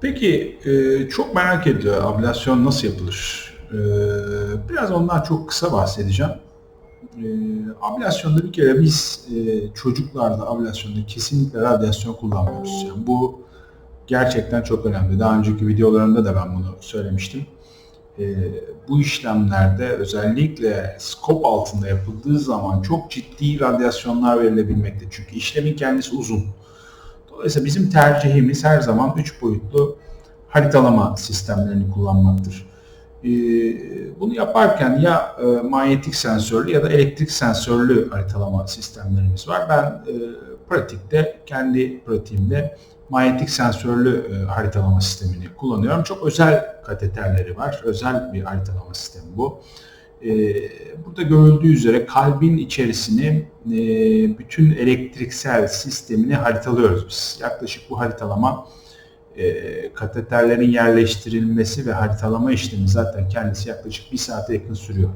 Peki e, çok merak ediyor ablasyon nasıl yapılır? E, biraz ondan çok kısa bahsedeceğim. E, ablasyonda bir kere biz e, çocuklarda ablasyonda kesinlikle radyasyon kullanmıyoruz. Yani bu gerçekten çok önemli. Daha önceki videolarımda da ben bunu söylemiştim. E, bu işlemlerde özellikle skop altında yapıldığı zaman çok ciddi radyasyonlar verilebilmekte. Çünkü işlemin kendisi uzun. Dolayısıyla bizim tercihimiz her zaman 3 boyutlu haritalama sistemlerini kullanmaktır. Ee, bunu yaparken ya e, manyetik sensörlü ya da elektrik sensörlü haritalama sistemlerimiz var. Ben e, pratikte, kendi pratiğimde manyetik sensörlü e, haritalama sistemini kullanıyorum. Çok özel kateterleri var. Özel bir haritalama sistemi bu. Burada görüldüğü üzere kalbin içerisini bütün elektriksel sistemini haritalıyoruz biz. Yaklaşık bu haritalama e, kateterlerin yerleştirilmesi ve haritalama işlemi zaten kendisi yaklaşık bir saate yakın sürüyor.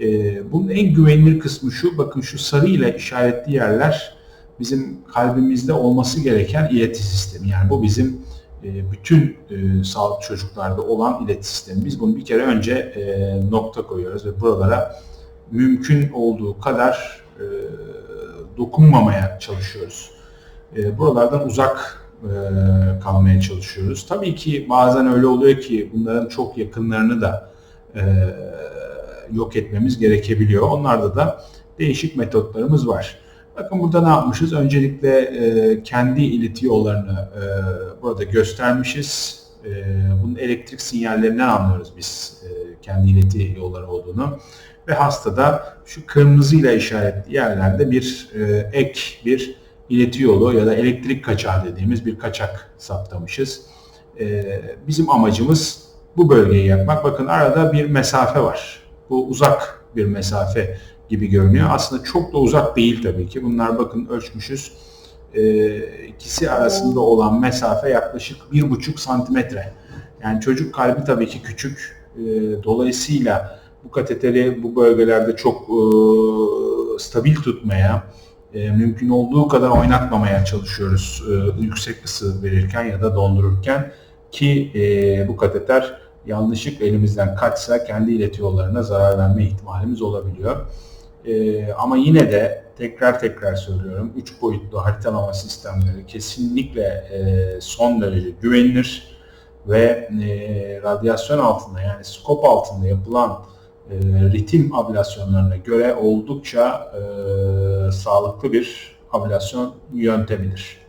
E, bunun en güvenilir kısmı şu, bakın şu sarı ile işaretli yerler bizim kalbimizde olması gereken ileti sistemi. Yani bu bizim e, bütün e, sağlık çocuklarda olan ileti sistemi. Biz bunu bir kere önce e, nokta koyuyoruz ve buralara mümkün olduğu kadar dokunmamaya çalışıyoruz. Buralardan uzak kalmaya çalışıyoruz. Tabii ki bazen öyle oluyor ki bunların çok yakınlarını da yok etmemiz gerekebiliyor. Onlarda da değişik metotlarımız var. Bakın burada ne yapmışız? Öncelikle e, kendi ileti yollarını e, burada göstermişiz. E, bunun elektrik sinyallerinden anlıyoruz biz e, kendi ileti yolları olduğunu. Ve hastada şu kırmızıyla işaretli yerlerde bir e, ek, bir ileti yolu ya da elektrik kaçağı dediğimiz bir kaçak saptamışız. Ee, bizim amacımız bu bölgeyi yapmak. Bakın arada bir mesafe var. Bu uzak bir mesafe gibi görünüyor. Aslında çok da uzak değil tabii ki. Bunlar bakın ölçmüşüz. Ee, ikisi arasında olan mesafe yaklaşık bir buçuk santimetre. Yani çocuk kalbi tabii ki küçük. Ee, dolayısıyla bu kateteri bu bölgelerde çok e, stabil tutmaya, e, mümkün olduğu kadar oynatmamaya çalışıyoruz e, yüksek ısı verirken ya da dondururken ki e, bu kateter yanlışlık elimizden kaçsa kendi ileti yollarına zarar verme ihtimalimiz olabiliyor. E, ama yine de tekrar tekrar söylüyorum 3 boyutlu haritalama sistemleri kesinlikle e, son derece güvenilir ve e, radyasyon altında yani skop altında yapılan e, ritim ablasyonlarına göre oldukça e, sağlıklı bir ablasyon yöntemidir.